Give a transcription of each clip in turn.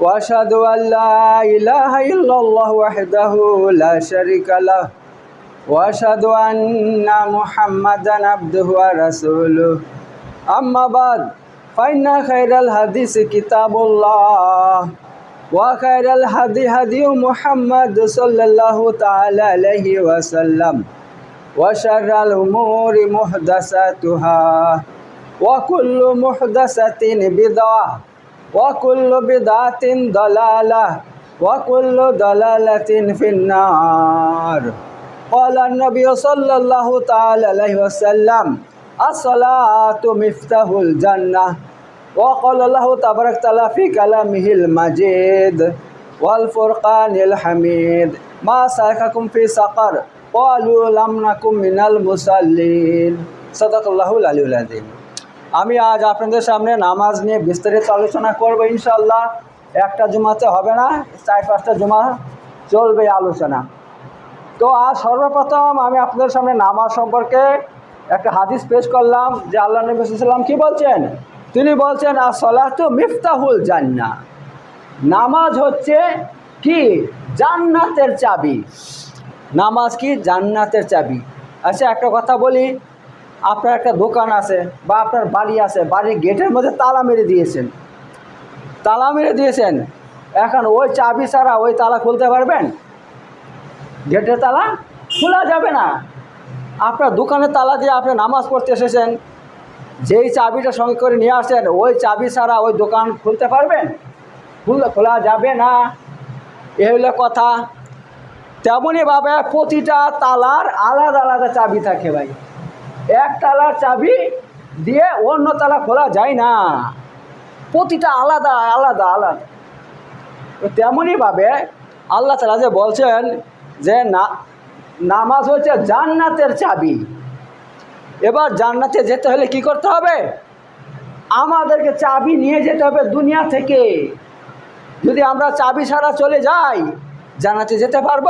واشهد ان لا اله الا الله وحده لا شريك له واشهد ان محمدا عبده ورسوله اما بعد فان خير الحديث كتاب الله وخير الهدي هدي محمد صلى الله تعالى عليه وسلم وشر الامور محدثاتها وكل محدثه بدعه وكل بدعة ضلالة وكل ضلالة في النار قال النبي صلى الله تعالى عليه وسلم الصلاة مفتاح الجنة وقال الله تبارك وتعالى في كلامه المجيد والفرقان الحميد ما سلككم في سقر قالوا لم نكن من المصلين صدق الله العلي العظيم আমি আজ আপনাদের সামনে নামাজ নিয়ে বিস্তারিত আলোচনা করব ইনশাল্লাহ একটা জুমাতে হবে না, চার পাঁচটা জুমা চলবে আলোচনা। তো আজ সর্বপ্রথম আমি আপনাদের সামনে নামাজ সম্পর্কে একটা হাদিস পেশ করলাম, যে আল্লাহ নবী সাল্লাম কি বলছেন? তিনি বলছেন আর সলাত মিফতাহুল জান্না নামাজ হচ্ছে কি? জান্নাতের চাবি। নামাজ কি? জান্নাতের চাবি। আচ্ছা একটা কথা বলি আপনার একটা দোকান আছে বা আপনার বাড়ি আছে, বাড়ির গেটের মধ্যে তালা মেরে দিয়েছেন। তালা মেরে দিয়েছেন। এখন ওই চাবি ছাড়া ওই তালা খুলতে পারবেন? গেটের তালা খোলা যাবে না। আপনার দোকানের তালা দিয়ে আপনি নামাজ পড়তে এসেছেন। যেই চাবিটা সঙ্গে করে নিয়ে আসেন ওই চাবি ছাড়া ওই দোকান খুলতে পারবেন? খুলে যাবে না। এ হলো কথা। তেমনইভাবে প্রতিটা তালার আলাদা আলাদা চাবি থাকে ভাই। এক তালার চাবি দিয়ে অন্য তালা খোলা যায় না। প্রতিটা আলাদা আলাদা আলাদা। তেমনইভাবে আল্লাহ তালা যে বলছেন যে না, নামাজ হচ্ছে জান্নাতের চাবি। এবার জান্নাতে যেতে হলে কি করতে হবে? আমাদেরকে চাবি নিয়ে যেতে হবে দুনিয়া থেকে। যদি আমরা চাবি ছাড়া চলে যাই, জান্নাতে যেতে পারব?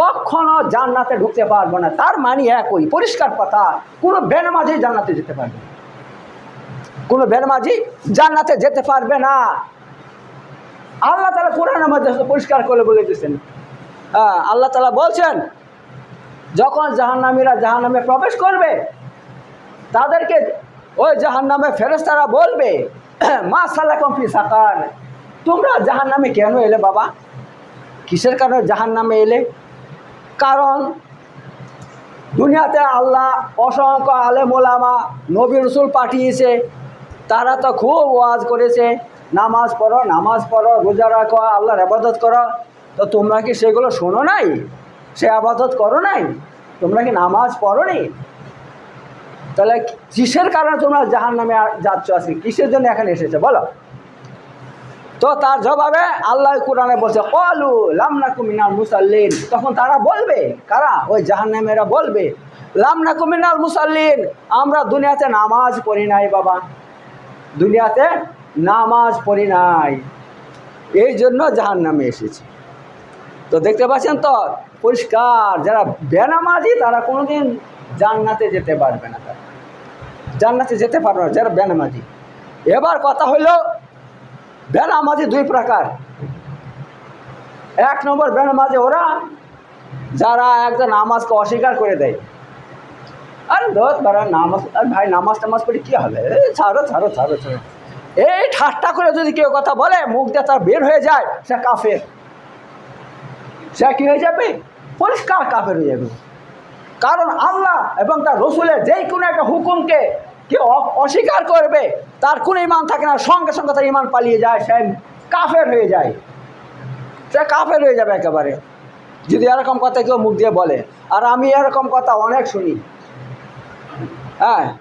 কখনো জান্নাতে ঢুকতে পারব না। তার মানে একই, পরিষ্কার কথা, কোনো বেনামাজি জান্নাতে যেতে পারবে না। কোনো বেনামাজি জান্নাতে যেতে পারবে না। আল্লাহ তালা কোরআনের মধ্যে পরিষ্কার করে বলে দিয়েছেন। হ্যাঁ আল্লাহ তালা বলছেন, যখন জাহান্নামীরা জাহান্নামে প্রবেশ করবে, তাদেরকে ওই জাহান্নামে ফেরেস্তারা বলবে, মা সাল্লা কম্পি সাকার, তোমরা জাহান্নামে কেন এলে বাবা? কিসের কারণে জাহান্নামে এলে? কারণ দুনিয়াতে আল্লাহ অসংখ্য আলেম ওলামা, নবী রসুল পাঠিয়েছে। তারা তো খুব ওয়াজ করেছে। নামাজ পড়ো নামাজ পড়ো, রোজা রাখো, আল্লাহর আবাদত করো। তো তোমরা কি সেগুলো শোনো নাই? সে আবাদত করো নাই? তোমরা কি নামাজ পড়ো নি? তাহলে কিসের কারণে তোমরা জাহান নামে যাচ্ছ আজকে? কিসের জন্য এখানে এসেছে? বলো। তো তার জবাবে আল্লাহ কোরআনে বলছে, কলু লামনাকু মিনাল মুসাল্লিন। তখন তারা বলবে, কারা? ওই জাহান্নামেরা বলবে লামনাকু মিনাল মুসাল্লিন, আমরা দুনিয়াতে নামাজ পড়ি নাই বাবা। দুনিয়াতে নামাজ পড়ি নাই। এই জন্য জাহান্নামে এসেছি। তো দেখতে পাচ্ছেন তো, পরিষ্কার, যারা বেনামাজি, তারা কোনোদিন জান্নাতে যেতে পারবে না তারা। জান্নাতে যেতে পারবে না, যারা বেনামাজি। এবার কথা হলো বেনামাজি দুই প্রকার। এক নম্বর বেনামাজি ওরা যারা একজন নামাজকে অস্বীকার করে দেয়। আরে দোষ বারা নামাজ, আর ভাই, নামাজ টামাজ পড়ি কী হবে? ছাড়ো ছাড়ো ছাড়ো ছাড়ো। এই ঠাট্টা করে যদি কেউ কথা বলে, মুখ দিয়ে তার বের হয়ে যায়, সে কাফের। সে কী হয়ে যাবে? পরিষ্কার কাফের হয়ে যাবে। কারণ আল্লাহ এবং তার রসুলের যেই কোনো একটা হুকুমকে কেউ অস্বীকার করবে, তার কোনো ইমান থাকে না, সঙ্গে সঙ্গে তার ইমান পালিয়ে যায়, সে কাফের হয়ে যায়। সে কাফের হয়ে যাবে একেবারে। যদি এরকম কথা কেউ মুখ দিয়ে বলে, আর আমি এরকম কথা অনেক শুনি। হ্যাঁ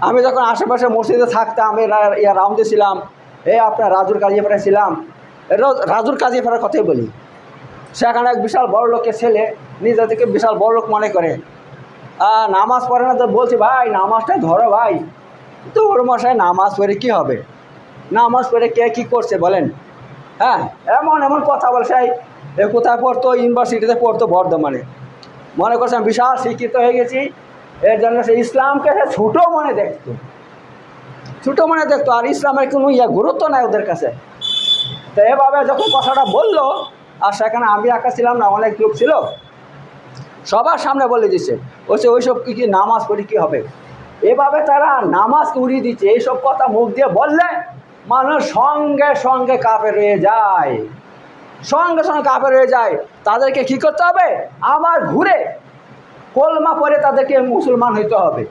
আমি যখন আশেপাশে মসজিদে থাকতাম এই রা- ইয়া রাউন্ডে ছিলাম, এই আপনার রাজুর কাজিয়াপাড়ায় ছিলাম এ রাজুর কাজিয়াপাড়ার কথাই বলি। সেখানে এক বিশাল বড় লোকের ছেলে, নিজে থেকে বিশাল বড় লোক মনে করে নামাজ পড়ে না তো বলছি, ভাই, নামাজটা ধরো ভাই। তো ওর মশাই নামাজ পড়ে কি হবে? নামাজ পড়ে কে কী করছে বলেন? হ্যাঁ এমন এমন কথা বলে এ কোথায় পড়তো? ইউনিভার্সিটিতে পড়তো বর্ধমানে। মনে করছে আমি বিশাল শিক্ষিত হয়ে গেছি, এর জন্য সে ইসলামকে সে ছোটো মনে দেখতো। ছোটো মনে দেখতো, আর ইসলামের কোনো ইয়ে গুরুত্ব নাই ওদের কাছে। তো এভাবে যখন কথাটা বলল, আর সেখানে আমি একা ছিলাম না, অনেক লোক ছিল, সবার সামনে বলে দিচ্ছে বলছে, ওইসব কি কি নামাজ পড়ি কী হবে? এভাবে তারা নামাজ উড়িয়ে দিচ্ছে। এইসব কথা মুখ দিয়ে বললে মানুষ সঙ্গে সঙ্গে কাপে রয়ে যায়। সঙ্গে সঙ্গে কাপে রয়ে যায়। তাদেরকে কি করতে হবে? আবার ঘুরে কলমা পরে তাদেরকে মুসলমান হইতে হবে।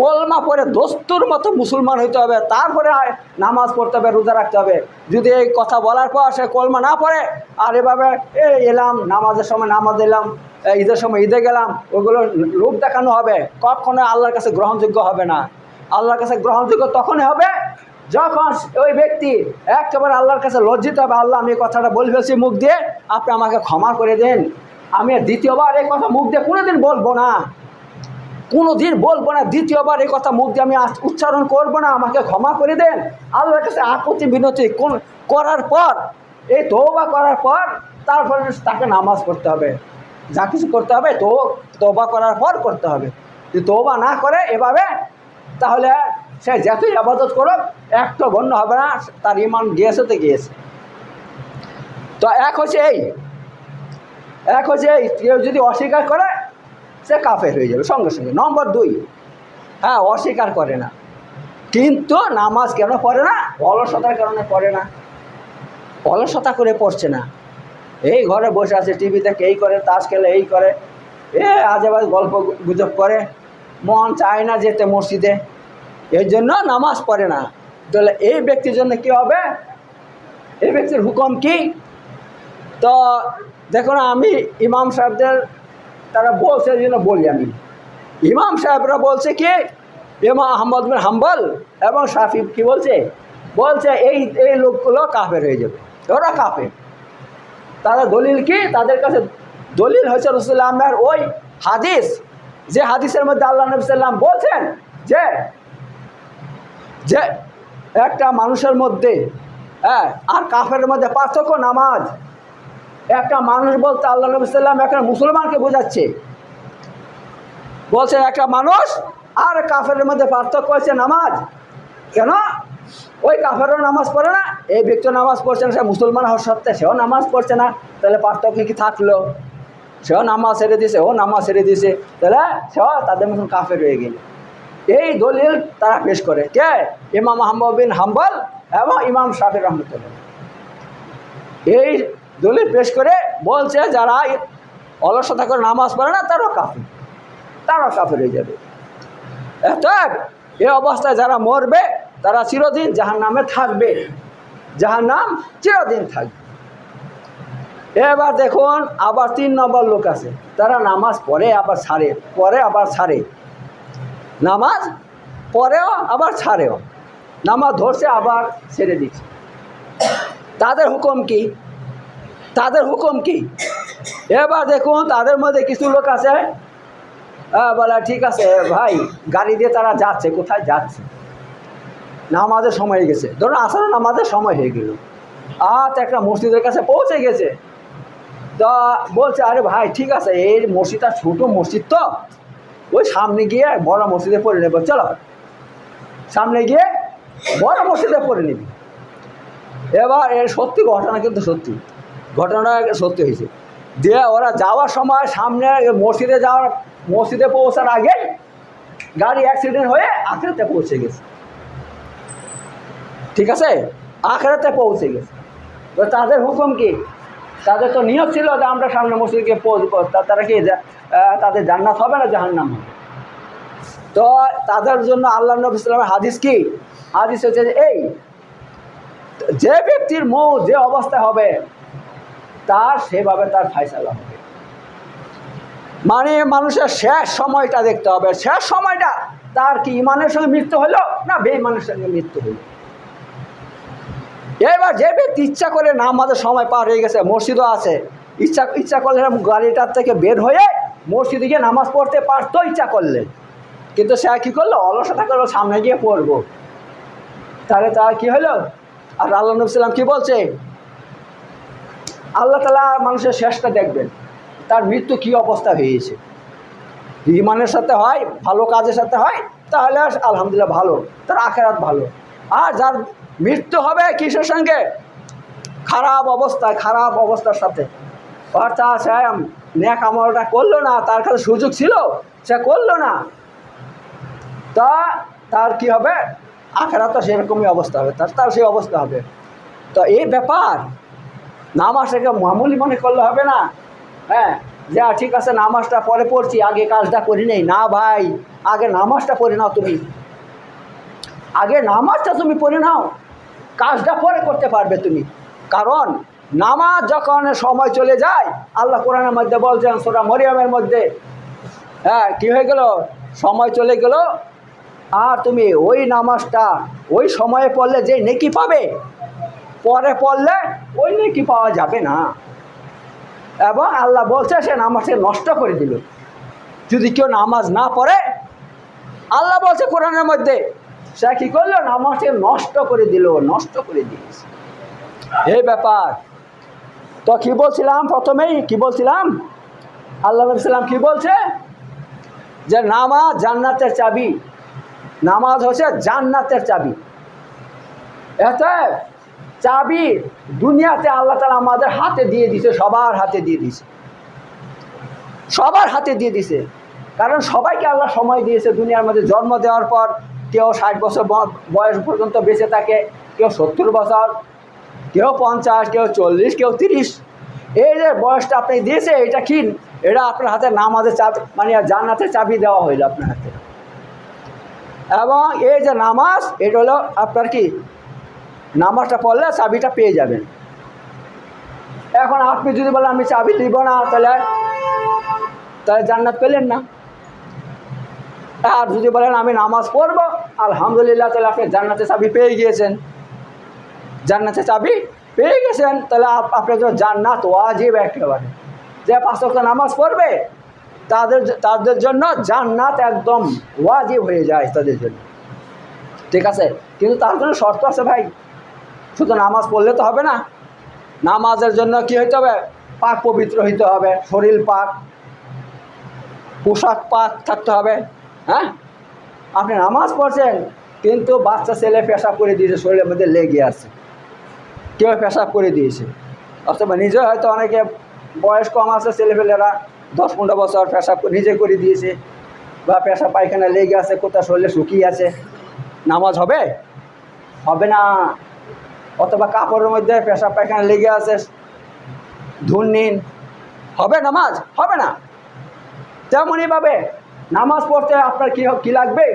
কলমা পরে দস্তুর মতো মুসলমান হইতে হবে, তারপরে নামাজ পড়তে হবে, রোজা রাখতে হবে। যদি এই কথা বলার পর সে কলমা না পড়ে, আর এভাবে, এ, এলাম, নামাজের সময় নামাজ এলাম ঈদের সময় ঈদে গেলাম, ওগুলো রূপ দেখানো হবে, কখনো আল্লাহর কাছে গ্রহণযোগ্য হবে না। আল্লাহর কাছে গ্রহণযোগ্য তখনই হবে যখন ওই ব্যক্তি একেবারে আল্লাহর কাছে লজ্জিত হবে, আল্লাহ, আমি এই কথাটা বলে ফেলছি মুখ দিয়ে, আপনি আমাকে ক্ষমা করে দেন। আমি দ্বিতীয়বার এই কথা মুখ দিয়ে কোনোদিন বলব না। কোনো দিন বলব না, দ্বিতীয়বার এই কথা মুখ দিয়ে আমি উচ্চারণ করব না, আমাকে ক্ষমা করে দেন। আল্লাহর কাছে আপত্তি, বিনতি কোন করার পর, এই তৌবা করার পর, তারপরে তাকে নামাজ পড়তে হবে। যা কিছু করতে হবে, তো তৌবা করার পর করতে হবে। যদি তৌবা না করে এভাবে, তাহলে সে যতই আবাদত করুক, একটা গণ্য হবে না, তার ইমান গিয়েছে তো গিয়েছে। তো এক হচ্ছে এই। এক হচ্ছে এই, কেউ যদি অস্বীকার করে সে কাফের হয়ে যাবে, সঙ্গে সঙ্গে। নম্বর দুই হ্যাঁ অস্বীকার করে না। কিন্তু নামাজ কেন পড়ে না? অলসতার কারণে পড়ে না। অলসতা করে পড়ছে না। এই ঘরে বসে আছে টিভি থেকে এই করে, তাস খেলে এই করে। এ, আজে বাজে গল্প গুজব করে। মন চায় না যেতে মসজিদে। এই জন্য নামাজ পড়ে না। তাহলে এই ব্যক্তির জন্য কি হবে? এই ব্যক্তির হুকম কি? তো, দেখুন, আমি ইমাম সাহেবদের তারা বলছে জন্য বলি আমি। ইমাম সাহেবরা বলছে কি, ইমাম আহমদ বিন হাম্বল এবং শাফি কি বলছে? বলছে, এই এই লোকগুলো কাফের হয়ে যাবে। ওরা কাফের। তারা দলিল কি? তাদের কাছে দলিল হয়েছে রসুল্লামের ওই হাদিস। যে হাদিসের মধ্যে আল্লাহ নবী সাল্লাম বলছেন যে যে একটা মানুষের মধ্যে হ্যাঁ আর কাফের মধ্যে পার্থক্য নামাজ। একটা মানুষ বলতে আল্লাহ নবী সাল্লাম একটা মুসলমানকে বোঝাচ্ছে। বলছে একটা মানুষ আর কাফের মধ্যে পার্থক্য হচ্ছে নামাজ। কেন? ওই কাফেরও নামাজ পড়ে না, এই ব্যক্তি নামাজ পড়ছে না, সে মুসলমান হওয়ার সত্ত্বে সেও নামাজ পড়ছে না। তাহলে পার্থক্য কি থাকল? সেও নামাজ ছেড়ে দিয়েছে, ও নামাজ ছেড়ে দিয়েছে, তাহলে সেও তাদের মতন কাফের হয়ে গেল। এই দলিল তারা পেশ করে। কে? ইমাম আহমদ বিন হাম্বল এবং ইমাম শাফির রহমতুল্লাহ। এই দলিল পেশ করে বলছে, যারা অলসতা করে নামাজ পড়ে না, তারাও কাফির। তারাও কাফের হয়ে যাবে। অর্থাৎ এই অবস্থায় যারা মরবে, তারা চিরদিন যাহার নামে থাকবে। যাহার নাম চিরদিন থাকবে। এবার দেখুন, আবার তিন নম্বর লোক আছে। তারা নামাজ পড়ে, আবার ছাড়ে। পরে আবার ছাড়ে। নামাজ পরেও আবার ছাড়েও। নামাজ ধরছে, আবার ছেড়ে দিচ্ছে। তাদের হুকুম কি? তাদের হুকুম কি? এবার দেখুন, তাদের মধ্যে কিছু লোক আছে। বলে, ঠিক আছে, ভাই, গাড়ি দিয়ে তারা যাচ্ছে, কোথায় যাচ্ছে? নামাজের সময় হয়ে গেছে। ধরুন আসলে নামাজের সময় হয়ে গেল। আর একটা মসজিদের কাছে পৌঁছে গেছে। তা বলছে, আরে ভাই, ঠিক আছে, এই মসজিদটা ছোটো মসজিদ তো। ওই সামনে গিয়ে বড় মসজিদে পড়ে নেব, চলো। সামনে গিয়ে বড় মসজিদে পড়ে নিবি। এবার এর সত্যি ঘটনা কিন্তু সত্যি। ঘটনা সত্যি হয়েছে। দিয়ে ওরা যাওয়ার সময় সামনে মসজিদে যাওয়ার, মসজিদে পৌঁছার আগে গাড়ি অ্যাক্সিডেন্ট হয়ে আখেরাতে পৌঁছে গেছে। ঠিক আছে? আখেরাতে পৌঁছে গেছে। তো তাদের হুকুম কি? তাদের তো নিয়ত ছিল যে আমরা সামনে মসজিদকে পৌঁছবো তারা কি তাদের জান্নাত হবে না জাহান্নাম হবে? তো তাদের জন্য আল্লাহ নবী ইসলামের হাদিস কি? হাদিস হচ্ছে যে, এই, যে ব্যক্তির মৌ যে অবস্থায় হবে তার সেভাবে তার ফায়সালা হবে। মানে মানুষের শেষ সময়টা দেখতে হবে। শেষ সময়টা তার কি ইমানের সঙ্গে মৃত্যু হলো না বেঈমানের সঙ্গে মৃত্যু হলো? এবার যে ব্যক্তি ইচ্ছা করে নামাজের সময় পার হয়ে গেছে, মসজিদও আছে, ইচ্ছা ইচ্ছা করলে গাড়িটার থেকে বের হয়ে মসজিদে গিয়ে নামাজ পড়তে পারতো, ইচ্ছা করলে। কিন্তু সে কী করল? অলসতা করল সামনে গিয়ে পড়ব। তাহলে তার কি হলো? আর আল্লাহ নবসাল্লাম কি বলছে? আল্লাহ তালা মানুষের শেষটা দেখবেন, তার মৃত্যু কি অবস্থা হয়েছে। ইমানের সাথে হয়, ভালো কাজের সাথে হয়, তাহলে আলহামদুলিল্লাহ ভালো, তার আখেরাত ভালো। আর যার মৃত্যু হবে কিসের সঙ্গে? খারাপ অবস্থায়, খারাপ অবস্থার সাথে। অর্থাৎ সে ন্যাক আমলটা করল না, তার কাছে সুযোগ ছিল, সে করল না। তা তার কি হবে? আখেরা তো সেরকমই অবস্থা হবে, তার তার সেই অবস্থা হবে। তো এই ব্যাপার নামাজটাকে মামুলি মনে করলে হবে না? হ্যাঁ যা ঠিক আছে, নামাজটা পরে পড়ছি, আগে কাজটা করি নেই। না ভাই, আগে নামাজটা পড়ে নাও তুমি। আগে নামাজটা তুমি পড়ে নাও। কাজটা পরে করতে পারবে তুমি। কারণ নামাজ যখন সময় চলে যায়, আল্লাহ কোরআনের মধ্যে বলছেন, সোরা মরিয়ামের মধ্যে হ্যাঁ কী হয়ে গেল? সময় চলে গেল। আর তুমি ওই নামাজটা ওই সময়ে পড়লে যে নেকি পাবে পরে পড়লে ওই নেকি পাওয়া যাবে না। এবং আল্লাহ বলছে, সে নামাজকে নষ্ট করে দিল। যদি কেউ নামাজ না পড়ে, আল্লাহ বলছে কোরআনের মধ্যে, সে কী করল? নামাজকে নষ্ট করে দিল, নষ্ট করে দিয়েছে। এই ব্যাপার। তো কি বলছিলাম প্রথমেই? কি বলছিলাম? আল্লাহ সাল্লাম কি বলছে? যে নামাজ জান্নাতের চাবি। নামাজ হচ্ছে জান্নাতের চাবি। এতে চাবি দুনিয়াতে আল্লাহ তালা আমাদের হাতে দিয়ে দিছে, সবার হাতে দিয়ে দিছে। সবার হাতে দিয়ে দিছে। কারণ সবাইকে আল্লাহ সময় দিয়েছে দুনিয়ার মধ্যে জন্ম দেওয়ার পর কেউ ষাট বছর বয়স পর্যন্ত বেঁচে থাকে, কেউ সত্তর বছর, কেউ পঞ্চাশ, কেউ চল্লিশ, কেউ তিরিশ। এই যে বয়সটা আপনি দিয়েছে, এটা কি? এটা আপনার হাতে নামাজের চাবি মানে জান্নাতের চাবি দেওয়া হইল আপনার হাতে। এবং এই যে নামাজ, এটা হলো আপনার কি? নামাজটা পড়লে চাবিটা পেয়ে যাবেন। এখন আপনি যদি বলেন, আমি চাবি নিব না, তাহলে তাহলে জান্নাত পেলেন না। আর যদি বলেন, আমি নামাজ পড়ব, আলহামদুলিল্লাহ, তাহলে আপনি জান্নাতের চাবি পেয়ে গিয়েছেন। জান্নাতের চাবি পেয়ে গেছেন তাহলে আপনার জন্য জান্নাত ওয়াজিব একেবারে। যে পাঁচ নামাজ পড়বে, তাদের তাদের জন্য জান্নাত একদম ওয়াজিব হয়ে যায় তাদের জন্য। ঠিক আছে? কিন্তু তার জন্য শর্ত আছে ভাই। শুধু নামাজ পড়লে তো হবে না। নামাজের জন্য কি হইতে হবে? পাক পবিত্র হইতে হবে, শরীর পাক, পোশাক পাক থাকতে হবে হ্যাঁ? আপনি নামাজ পড়ছেন, কিন্তু বাচ্চা ছেলে পেশাব করে দিয়েছে, শরীরের মধ্যে লেগে আছে। কেউ পেশাব করে দিয়েছে। অথবা নিজে হয়তো অনেকে বয়স কম আছে, ছেলেপেলেরা দশ পনেরো বছর পেশাব নিজে করে দিয়েছে, বা পেশা পায়খানা লেগে আছে, কোথাও শরীরে শুকিয়ে আছে। নামাজ হবে? হবে না। অথবা কাপড়ের মধ্যে পেশাব পায়খানা লেগে আছে, ধুন নিন। হবে নামাজ? হবে না। তেমনইভাবে নামাজ পড়তে আপনার কী কী লাগবে?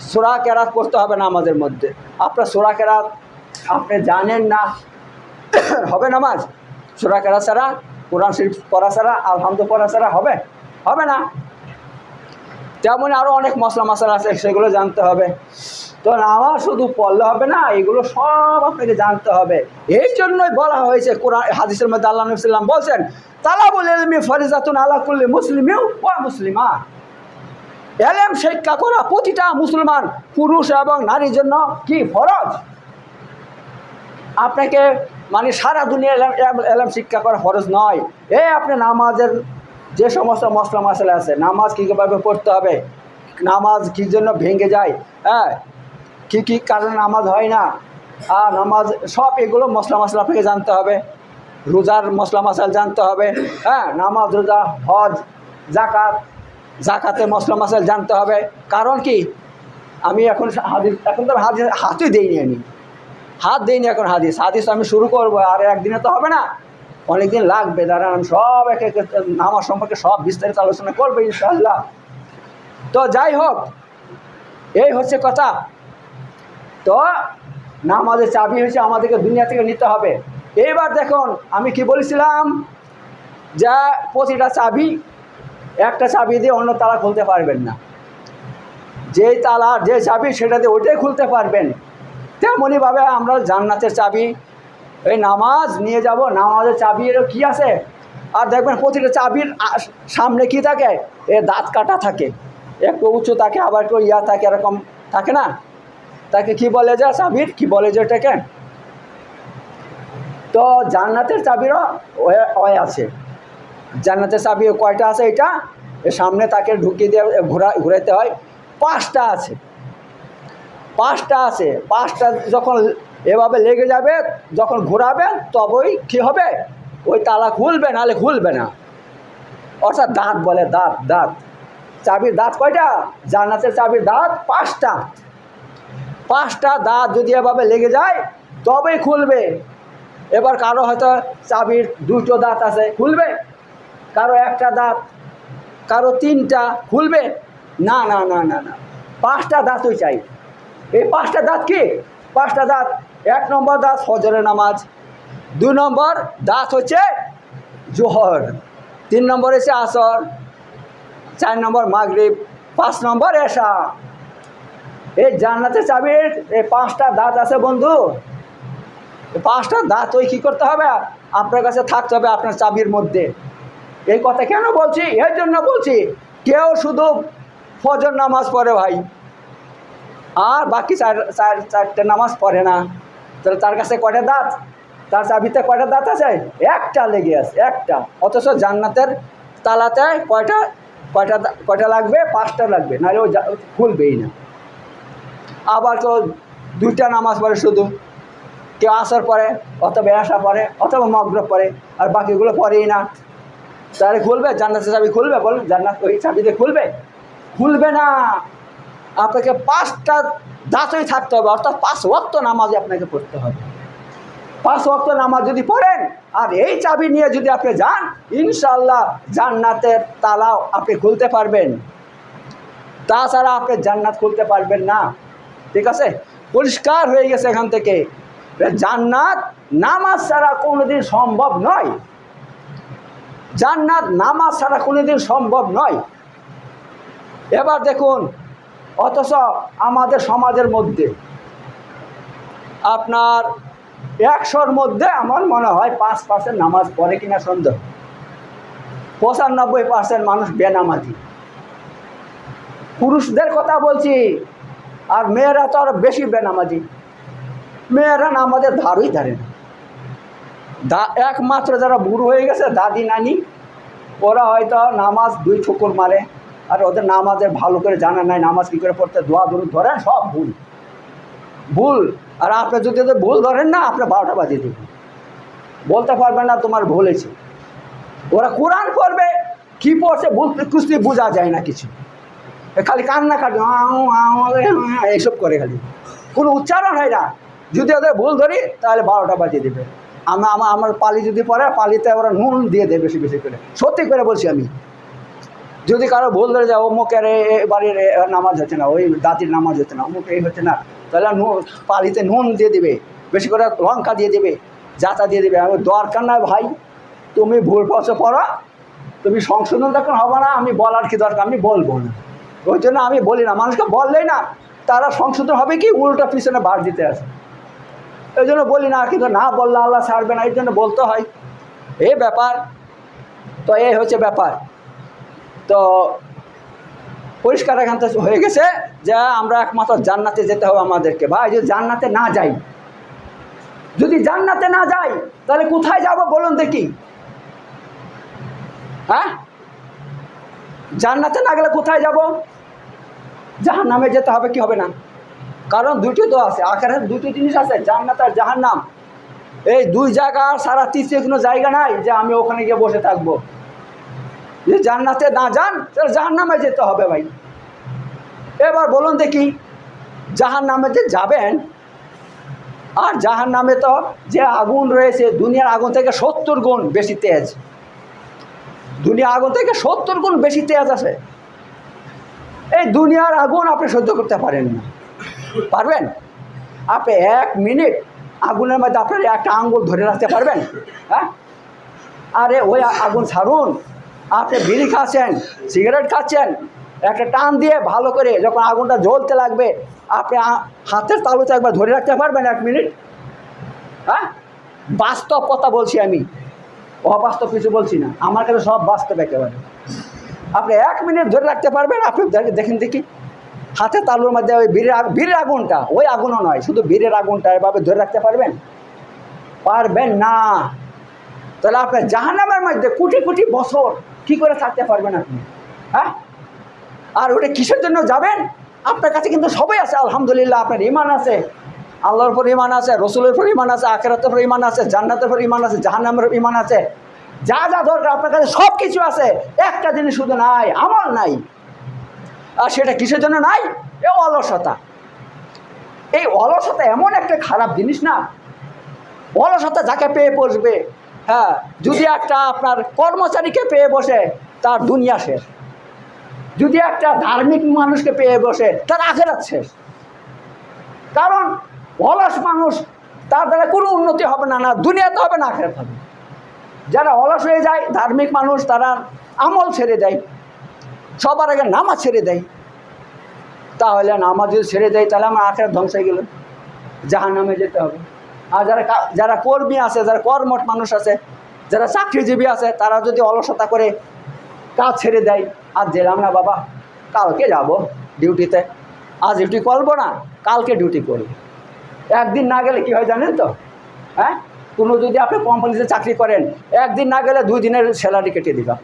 সোরা কেরাত পড়তে হবে নামাজের মধ্যে। আপনার সোরা কেরাত আপনি জানেন না, হবে নামাজ? সোরা কেরাত ছাড়া, কোরআন শরীফ পড়া ছাড়া আলহামদু পড়া ছাড়া হবে? হবে না। তেমন আরও অনেক মশলা মশলা আছে, সেগুলো জানতে হবে। তো নামাজ শুধু পড়লে হবে না, এগুলো সব আপনাকে জানতে হবে। এই জন্যই বলা হয়েছে কোরআন, হাদিসের মধ্যে আল্লাহ নবসাল্লাম বলছেন, তালাবুল এলমি ফরিজাতুন আলা কুল্লি মুসলিমেও ও মুসলিমা। এলেম শিক্ষা করা প্রতিটা মুসলমান পুরুষ এবং নারীর জন্য কি ফরজ? আপনাকে মানে সারা দুনিয়া এলাম শিক্ষা করা ফরজ নয়। এ আপনি নামাজের যে সমস্ত মশলা মশলা আছে, নামাজ কীভাবে পড়তে হবে, নামাজ কী জন্য ভেঙে যায় হ্যাঁ? কী কী কারণে নামাজ হয় না? আর নামাজ সব এগুলো মশলা মশলা আপনাকে জানতে হবে। রোজার মশলা মশাল জানতে হবে। হ্যাঁ নামাজ, রোজা, হজ জাকাত জাকাতে মশলা মশাল জানতে হবে। কারণ কি? আমি এখন হাদিস, এখন তো হাদিস, হাতই দিইনি আমি। হাত দিইনি এখন হাদিস। হাদিস আমি শুরু করব, আর একদিনে তো হবে না। অনেক দিন লাগবে, দাঁড়ান, আমি সব এক এক নামাজ সম্পর্কে সব বিস্তারিত আলোচনা করব ইনশাআল্লাহ। তো যাই হোক, এই হচ্ছে কথা। তো নামাজের চাবি হয়েছে, আমাদেরকে দুনিয়া থেকে নিতে হবে। এইবার দেখুন, আমি কি বলেছিলাম? যা প্রতিটা চাবি, একটা চাবি দিয়ে অন্য তালা খুলতে পারবেন না। যে তালা, যে চাবি, সেটা দিয়ে ওইটাই খুলতে পারবেন। তেমনইভাবে আমরা জান্নাতের চাবি, এই নামাজ নিয়ে যাব, নামাজের চাবি এর কী আছে? আর দেখবেন প্রতিটা চাবির সামনে কি থাকে? এ দাঁত কাটা থাকে। একটু উঁচু থাকে, আবার একটু ইয়া থাকে, এরকম থাকে না? তাকে কি বলে যে চাবির কি বলে যে এটাকে তো জান্নাতের চাবিরও ওয়ে আছে। জান্নাতের চাবি কয়টা আছে এটা? সামনে তাকে ঢুকিয়ে দিয়ে ঘোরা, ঘুরাইতে হয়। পাঁচটা আছে। পাঁচটা আছে। পাঁচটা যখন এভাবে লেগে যাবে, যখন ঘোরাবেন তবেই কী হবে? ওই তালা খুলবে, নাহলে খুলবে না। অর্থাৎ দাঁত বলে দাঁত দাঁত। চাবির দাঁত কয়টা? জান্নাতের চাবির দাঁত পাঁচটা। পাঁচটা দাঁত যদি এভাবে লেগে যায়, তবেই খুলবে। এবার কারও হয়তো চাবির দুটো দাঁত আছে, খুলবে। কারও একটা দাঁত, কারও তিনটা, খুলবে। না না না না না। পাঁচটা দাঁতই চাই। এই পাঁচটা দাঁত কি? পাঁচটা দাঁত। এক নম্বর দাঁত ফজরের নামাজ। দুই নম্বর দাঁত হচ্ছে জোহর। তিন নম্বর হচ্ছে আসর। চার নম্বর মাগরিব। পাঁচ নম্বর এশা। এই জান্নাতের চাবির এই পাঁচটা দাঁত আছে বন্ধু। পাঁচটা দাঁত ওই কী করতে হবে? আপনার কাছে থাকতে হবে আপনার চাবির মধ্যে। এই কথা কেন বলছি? এর জন্য বলছি, কেউ শুধু ফজর নামাজ পড়ে ভাই। আর বাকি চার চার, চারটে নামাজ পড়ে না। তাহলে তার কাছে কটা দাঁত? তার চাবিতে কয়টা দাঁত আছে? একটা লেগে আছে, একটা। অথচ জান্নাতের তালাতে কয়টা কয়টা কয়টা লাগবে? পাঁচটা লাগবে, নাহলে ও খুলবেই না। আবার তো দুইটা নামাজ পড়ে শুধু। কেউ আসার পরে অথবা আসা পরে অথবা মগ্রব পরে আর বাকিগুলো পরেই না। তাহলে খুলবে? জান্নাতের চাবি খুলবে? বলুন জান্নাত ওই চাবিতে খুলবে? খুলবে না। আপনাকে পাঁচটা দাঁতই থাকতে হবে, অর্থাৎ পাঁচ ওয়াক্ত নামাজে আপনাকে পড়তে হবে। পাঁচ ওয়াক্ত নামাজ যদি পড়েন, আর এই চাবি নিয়ে যদি আপনি যান ইনশাল্লাহ জান্নাতের তালাও আপনি খুলতে পারবেন। তাছাড়া আপনি জান্নাত খুলতে পারবেন না। ঠিক আছে? পরিষ্কার হয়ে গেছে এখান থেকে। জান্নাত নামাজ ছাড়া কোনোদিন সম্ভব নয়। জান্নাত নামাজ ছাড়া কোনোদিন সম্ভব নয়। এবার দেখুন, অথচ আমাদের সমাজের মধ্যে, আপনার একশোর মধ্যে আমার মনে হয় পাঁচ পার্সেন্ট নামাজ পড়ে কিনা সন্দেহ। পঁচানব্বই পার্সেন্ট মানুষ বেনামাজি। পুরুষদের কথা বলছি আর মেয়েরা তো আরও বেশি বেনামাজি। মেয়েরা নামাজের ধারই ধারে না। দা একমাত্র যারা বুড়ো হয়ে গেছে, দাদি, নানি, ওরা হয়তো নামাজ দুই ঠুকুর মারে, আর ওদের নামাজের ভালো করে জানা নাই, নামাজ কী করে পড়তে, দোয়া দূর ধরেন, সব ভুল। ভুল। আর আপনি যদি ওদের ভুল ধরেন না, আপনি বারোটা বাজিয়ে দেবেন। বলতে পারবেন না তোমার ভুল হয়েছে। ওরা কোরআন পড়বে, কী পড়ছে বুঝতে কুস্তি বোঝা যায় না কিছু। খালি কান্না কাটি আউ, আউ, আউ, এইসব করে খালি। কোনো উচ্চারণ হয় না। যদি ওদের ভুল ধরি তাহলে বারোটা বাজিয়ে দেবে। আমরা আমার আমার পালি যদি পড়ে পালিতে ওরা নুন দিয়ে দেবে বেশি বেশি করে। সত্যি করে বলছি আমি। যদি কারও ভুল ধরে যায় অমুকের বাড়ির নামাজ হচ্ছে না ওই দাদির নামাজ হচ্ছে না অমুক এই হচ্ছে না তাহলে নুন পালিতে নুন দিয়ে দেবে। বেশি করে লঙ্কা দিয়ে দেবে জাতা দিয়ে দেবে। আমি দরকার না ভাই তুমি ভুল পথে পড়া তুমি সংশোধন যখন হবে না আমি বলার কি দরকার আমি বলব না। ওই জন্য আমি বলি না, মানুষকে বললেই না, তারা সংশোধন হবে কি, উল্টা পিছনে বার দিতে আসে। এই জন্য বলি না, কিন্তু না বললে আল্লাহ ছাড়বে না, এই জন্য বলতে হয়। এই ব্যাপার, তো এই হচ্ছে ব্যাপার। তো পরিষ্কার এখান হয়ে গেছে যে আমরা একমাত্র জান্নাতে যেতে হবে আমাদেরকে। ভাই, যদি জান্নাতে না যাই, যদি জান্নাতে না যাই, তাহলে কোথায় যাব বলুন দেখি? হ্যাঁ? জান্নাতে না গেলে কোথায় যাব? জাহান নামে যেতে হবে কি হবে না? কারণ দুটি তো আছে আখের দুটি জিনিস আছে, জান্নাত আর জাহান নাম এই দুই জায়গা সারা তৃতীয় কোনো জায়গা নাই যে আমি ওখানে গিয়ে বসে থাকব। যে জান্নাতে না যান, তাহলে জাহান নামে যেতে হবে ভাই। এবার বলুন দেখি জাহান নামে যে যাবেন, আর জাহান নামে তো যে আগুন রয়েছে, দুনিয়ার আগুন থেকে সত্তর গুণ বেশি তেজ। দুনিয়া আগুন থেকে সত্তর গুণ বেশি তেজ আছে। এই দুনিয়ার আগুন আপনি সহ্য করতে পারেন না। পারবেন? আপনি এক মিনিট আগুনের মধ্যে আপনার একটা আঙ্গুল ধরে রাখতে পারবেন? হ্যাঁ? আরে ওই আগুন ছাড়ুন। আপনি বিড়ি খাচ্ছেন, সিগারেট খাচ্ছেন, একটা টান দিয়ে ভালো করে যখন আগুনটা জ্বলতে লাগবে, আপনি হাতের তালুতে একবার ধরে রাখতে পারবেন এক মিনিট? হ্যাঁ? বাস্তব কথা বলছি আমি। অবাস্তব কিছু বলছি না। আমার কাছে সব বাস্তব একেবারে। আপনি এক মিনিট ধরে রাখতে পারবেন? আপনি দেখেন- দেখি। হাতে তালুর মধ্যে ওই বীরের বীরের আগুনটা, ওই আগুনও নয়, শুধু বীরের আগুনটা এভাবে ধরে রাখতে পারবেন? পারবেন না। তাহলে আপনার জাহান্নামের মধ্যে কোটি কোটি বছর কি করে থাকতে পারবেন আপনি? হ্যাঁ? আর ওটা কিসের জন্য যাবেন? আপনার কাছে কিন্তু সবাই আছে, আলহামদুলিল্লাহ, আপনার ইমান আছে। আল্লাহর উপর ইমান আছে, রসুলের উপর ইমান আছে, আখেরাতের উপর ইমান আছে, জান্নাতের উপর ইমান আছে, জাহান্নামের ইমান আছে। যা যা দরকার আপনার কাছে সব কিছু আছে, একটা জিনিস শুধু নাই, আমল নাই। আর সেটা কিসের জন্য নাই? এ অলসতা। এই অলসতা এমন একটা খারাপ জিনিস না। অলসতা যাকে পেয়ে বসবে হ্যাঁ যদি একটা আপনার কর্মচারীকে পেয়ে বসে, তার দুনিয়া শেষ। যদি একটা ধার্মিক মানুষকে পেয়ে বসে, তার আখেরাত শেষ। কারণ অলস মানুষ, তার দ্বারা কোনো উন্নতি হবে না না, দুনিয়াতে হবে না, আখেরাত হবে। যারা অলস হয়ে যায়, ধার্মিক মানুষ, তারা আমল ছেড়ে দেয়। সবার আগে নামাজ ছেড়ে দেয়। তাহলে নামাজ যদি ছেড়ে দেয়, তাহলে আমার আখের ধ্বংস হয়ে গেল। জাহান নামে যেতে হবে। আর যারা যারা কর্মী আছে, যারা কর্মঠ মানুষ আছে, যারা চাকরিজীবী আছে, তারা যদি অলসতা করে কাজ ছেড়ে দেয়, আর গেলাম না বাবা, কালকে যাব ডিউটিতে। আজ ডিউটি করব না, কালকে ডিউটি করি একদিন না গেলে কি হয় জানেন তো? হ্যাঁ? কোনো যদি আপনি কোম্পানিতে চাকরি করেন, একদিন না গেলে দুই দিনের স্যালারি কেটে দিবে।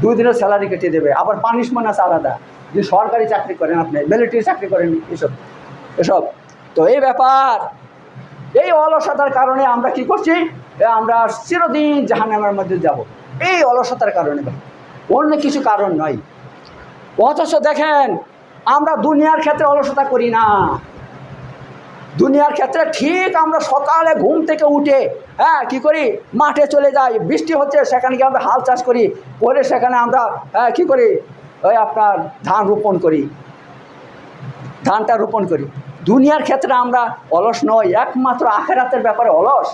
দুই দিনের স্যালারি কেটে দেবে। আবার পানিশমেন্ট আছে আলাদা। যে সরকারি চাকরি করেন আপনি মিলিটারি চাকরি করেন, এসব। এসব। তো এই ব্যাপার। এই অলসতার কারণে আমরা কি করছি? আমরা চিরদিন জাহান্নামের মধ্যে যাব। এই অলসতার কারণে। অন্য কিছু কারণ নয়। অথচ দেখেন, আমরা দুনিয়ার ক্ষেত্রে অলসতা করি না। দুনিয়ার ক্ষেত্রে ঠিক আমরা সকালে ঘুম থেকে উঠে হ্যাঁ কি করি? মাঠে চলে যাই। বৃষ্টি হচ্ছে, সেখানে গিয়ে আমরা হাল চাষ করি। পরে সেখানে আমরা হ্যাঁ কী করি? ওই আপনার ধান রোপণ করি। ধানটা রোপণ করি। দুনিয়ার ক্ষেত্রে আমরা অলস নই, একমাত্র আখেরাতের ব্যাপারে অলস।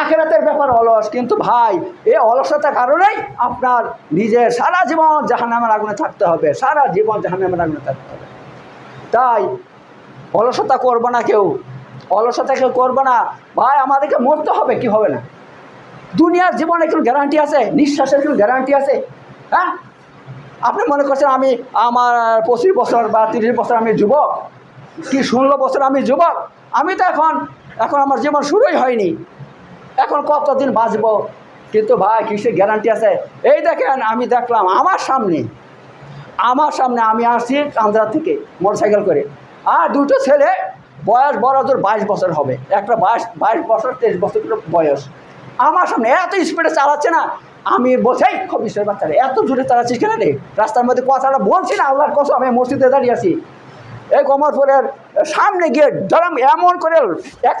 আখেরাতের ব্যাপার অলস। কিন্তু ভাই, এই অলসতার কারণেই আপনার নিজের সারা জীবন জাহান্নামের আগুনে থাকতে হবে। সারা জীবন জাহান্নামের আগুনে থাকতে হবে। তাই অলসতা করব না কেউ। অলসতা কেউ করব না। ভাই, আমাদেরকে মরতে হবে, কি হবে না? দুনিয়ার জীবনে কোনো গ্যারান্টি আছে? নিঃশ্বাসের কোনো গ্যারান্টি আছে? হ্যাঁ? আপনি মনে করছেন আমি আমার পঁচিশ বছর বা তিরিশ বছর আমি যুবক? কি ষোলো বছর আমি যুবক? আমি তো এখন এখন আমার জীবন শুরুই হয়নি। এখন কতদিন বাঁচবো? কিন্তু ভাই, কিসের গ্যারান্টি আছে? এই দেখেন, আমি দেখলাম আমার সামনে আমার সামনে আমি আসছি আন্ধ্রা থেকে, মোটরসাইকেল করে। আর দুটো ছেলে বয়স বড় জোর বাইশ বছর হবে। একটা বাইশ বাইশ বছর, তেইশ বছর বয়স। আমার সামনে এত স্পিডে চালাচ্ছে না, আমি বোঝাই খুব বিষয় বাচ্চারা, এত জোরে চালাচ্ছিস কেন রে? রাস্তার মধ্যে কথাটা বলছি না, আল্লাহর কসম, আমি মসজিদে দাঁড়িয়ে আছি। এই কমরপুরের সামনে গিয়ে ধরাম এমন করে এক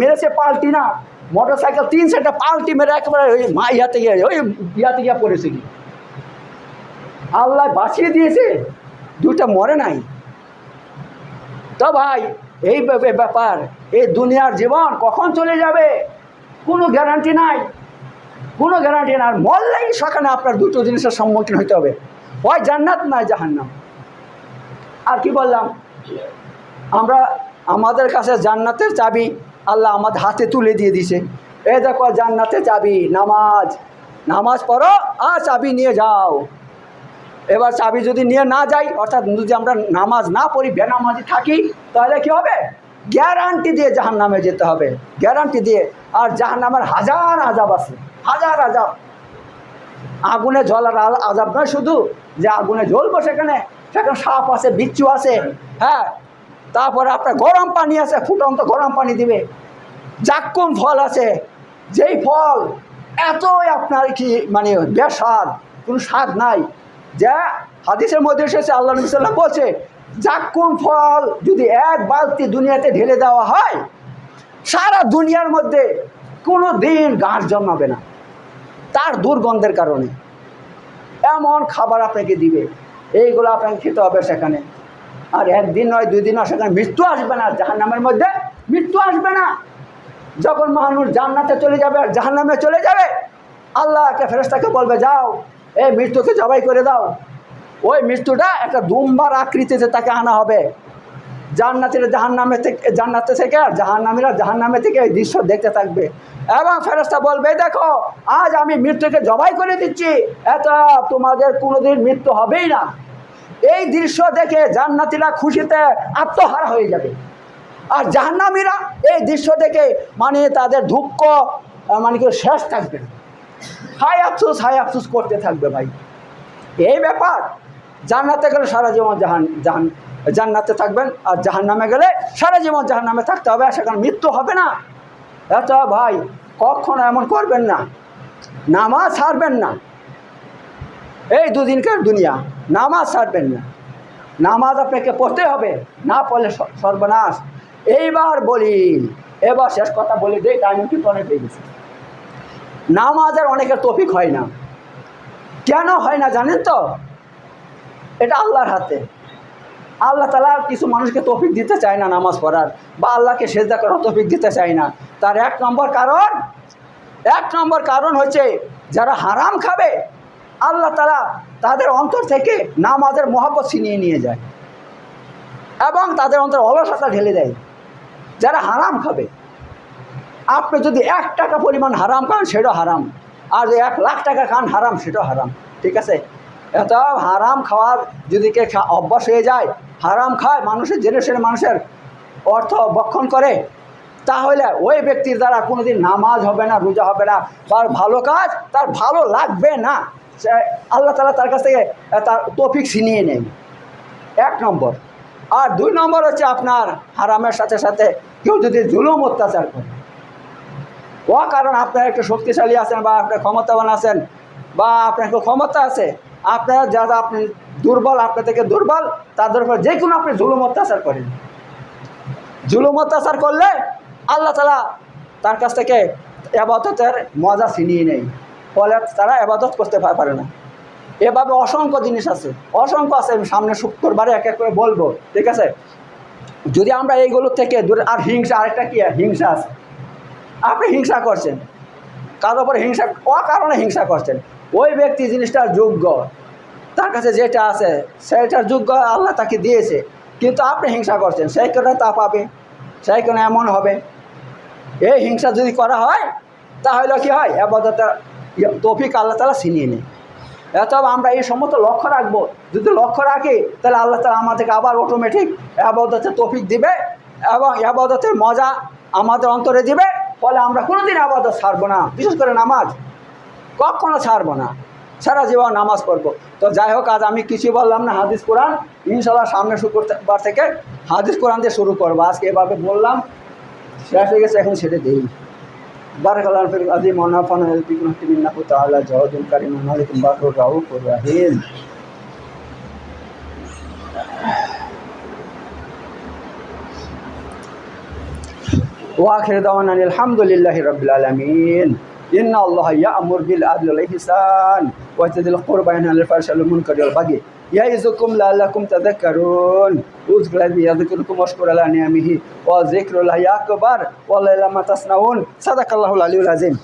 মেরেছে পাল্টি না মোটর সাইকেল তিন সেটটা পাল্টি মেরে একেবারে ওই মা ইয়াতে গিয়ে, ওই ইয়াতে গিয়ে পড়েছে কি? আল্লাহ বাঁচিয়ে দিয়েছে দুটা মরে নাই। তো ভাই, এই ব্যাপার, এই দুনিয়ার জীবন কখন চলে যাবে? কোনো গ্যারান্টি নাই। কোনো গ্যারান্টি নাই। আর মরলেই সেখানে আপনার দুটো জিনিসের সম্মুখীন হতে হবে। হয় জান্নাত নয় জাহান্নাম। আর কি বললাম? আমরা, আমাদের কাছে জান্নাতের চাবি আল্লাহ আমাদের হাতে তুলে দিয়ে দিছে এ দেখো জান্নাতের চাবি, নামাজ। নামাজ পড়ো আর চাবি নিয়ে যাও। এবার চাবি যদি নিয়ে না যাই, অর্থাৎ যদি আমরা নামাজ না পড়ি, বেনামাজি থাকি, তাহলে কি হবে? গ্যারান্টি দিয়ে জাহান নামে যেতে হবে। গ্যারান্টি দিয়ে। আর জাহান নামের হাজার আজাব আছে, হাজার আজাব আগুনে জ্বলার আজাব নয় শুধু, যে আগুনে জ্বলবো সেখানে সেখানে সাপ আছে, বিচ্ছু আছে হ্যাঁ? তারপরে আপনার গরম পানি আছে, ফুটন্ত গরম পানি দিবে। জাক্কুম ফল আছে, যেই ফল এতই আপনার কি মানে বেস্বাদ কোনো স্বাদ নাই। যা হাদিসের মধ্যে এসেছে, আল্লাহ নবী সাল্লাম বলছে জাক্কুম ফল যদি এক বালতি দুনিয়াতে ঢেলে দেওয়া হয়, সারা দুনিয়ার মধ্যে কোনো দিন গাছ জন্মাবে না, তার দুর্গন্ধের কারণে। এমন খাবার আপনাকে দিবে এইগুলো আপনাকে খেতে হবে সেখানে। আর একদিন নয়, দুই দিন সেখানে মৃত্যু আসবে না, জাহান্নামের মধ্যে মৃত্যু আসবে না। যখন মানুষ জান্নাতে চলে যাবে আর জাহান্নামে চলে যাবে, আল্লাহকে ফেরেস্তাকে বলবে, যাও এই মৃত্যুকে জবাই করে দাও। ওই মৃত্যুটা একটা দুম্বার আকৃতিতে তাকে আনা হবে। জান্নাতিরা জাহান নামে থেকে, জান্নাতে থেকে আর জাহান্নামীরা জাহান নামে থেকে এই দৃশ্য দেখতে থাকবে। এবং ফেরস্তা বলবে, দেখো, আজ আমি মৃত্যুকে জবাই করে দিচ্ছি। এত তোমাদের কোনোদিন মৃত্যু হবেই না। এই দৃশ্য দেখে জান্নাতিরা খুশিতে আত্মহারা হয়ে যাবে। আর জাহান্নামীরা এই দৃশ্য দেখে মানে তাদের দুঃখ মানে কি শেষ থাকবে না। হাই আফসোস হাই আফসোস করতে থাকবে ভাই। এই ব্যাপার, জান্নাতে গেলে সারা জীবন জাহান জাহান, জান্নাতে থাকবেন, আর জাহান নামে গেলে সারা জীবন জাহান নামে থাকতে হবে সেখানে মৃত্যু হবে না। এত ভাই, কখনো এমন করবেন না। নামাজ ছাড়বেন না। এই দুদিনকার দুনিয়া, নামাজ ছাড়বেন না। নামাজ আপনাকে পড়তে হবে, না পড়লে সর্বনাশ। এইবার বলি, এবার শেষ কথা বলে দেই টাইম কিন্তু অনেক হয়ে গেছে। নামাজের অনেকের তফিক হয় না। কেন হয় না জানেন তো? এটা আল্লাহর হাতে। আল্লাহ তালা কিছু মানুষকে তফিক দিতে চায় না নামাজ পড়ার, বা আল্লাহকে সেজদা করার তফিক দিতে চায় না। তার এক নম্বর কারণ, এক নম্বর কারণ হচ্ছে যারা হারাম খাবে, আল্লাহ তালা তাদের অন্তর থেকে নামাজের মহাব্বত ছিনিয়ে নিয়ে যায়। এবং তাদের অন্তর অলসতা ঢেলে দেয়। যারা হারাম খাবে আপনি যদি এক টাকা পরিমাণ হারাম খান সেটাও হারাম। আর যদি এক লাখ টাকা খান, হারাম সেটাও হারাম। ঠিক আছে? এত হারাম খাওয়ার যদি কে অভ্যাস হয়ে যায়, হারাম খায় মানুষের জেনারেশন মানুষের অর্থ বক্ষণ করে, তাহলে ওই ব্যক্তির দ্বারা কোনোদিন নামাজ হবে না, রোজা হবে না। তার ভালো কাজ, তার ভালো লাগবে না। আল্লাহ তালা তার কাছ থেকে তার তফিক ছিনিয়ে নেয় এক নম্বর। আর দুই নম্বর হচ্ছে আপনার হারামের সাথে সাথে কেউ যদি জুলুম অত্যাচার করে ও কারণ আপনার একটু শক্তিশালী আছেন বা আপনার ক্ষমতাবান আছেন বা আপনার একটু ক্ষমতা আছে, আপনার যারা আপনি দুর্বল, আপনার থেকে দুর্বল, তাদের উপর যে কোনো আপনি জুলুম অত্যাচার করেন। জুলুম অত্যাচার করলে আল্লাহ তালা তার কাছ থেকে এবাদতের মজা ছিনিয়ে নেই ফলে তারা এবাদত করতে পারে না। এভাবে অসংখ্য জিনিস আছে। অসংখ্য আছে, আমি সামনে শুক্রবারে এক এক করে বলব। ঠিক আছে? যদি আমরা এইগুলো থেকে দূরে আর হিংসা, আরেকটা কি? হিংসা আছে। আপনি হিংসা করছেন। কারোর উপরে হিংসা, অকারণে হিংসা করছেন। ওই ব্যক্তি জিনিসটার যোগ্য। তার কাছে যেটা আছে, সেটার যোগ্য আল্লাহ তাকে দিয়েছে। কিন্তু আপনি হিংসা করছেন, সেই কারণে তা পাবে? সেই কারণে এমন হবে? এই হিংসা যদি করা হয়, তাহলে কি হয়? আপাতত তফিক আল্লাহ তালা ছিনিয়ে নেয়। অথবা আমরা এই সমস্ত লক্ষ্য রাখব। যদি লক্ষ্য রাখি, তাহলে আল্লাহ তালা আমাদেরকে আবার অটোমেটিক আবাদতের তফিক দিবে এবং আবাদতের মজা আমাদের অন্তরে দিবে। বলে আমরা কোনোদিন আবাদ ছাড়বো না, বিশেষ করে নামাজ। কখনো ছাড়বো না, সারা জীবন নামাজ পড়ব। তো যাই হোক, আজ আমি কিছু বললাম না, হাদিস কোরআন। ইনশাল্লাহ সামনে শুক্রবার থেকে হাদিস কোরআন দিয়ে শুরু করব। আজকে এভাবে বললাম, শেষ হয়ে গেছে, এখন ছেড়ে দিই। বারাকাল্লাহ আজিম অনাফান আল্লাহ তাআলা জাওদুল বাকুর রাউফুর রাহিম। بار رؤوف رحيم واخر دعوانا أن الحمد لله رب العالمين ان الله يامر بالعدل والاحسان ويؤتي ذي القربى وينهى عن الفحشاء والمنكر والبغي يعظكم لعلكم تذكرون اذكر الذي يذكركم واشكر على نعمه وذكر الله اكبر والله لما تصنعون صدق الله العلي العظيم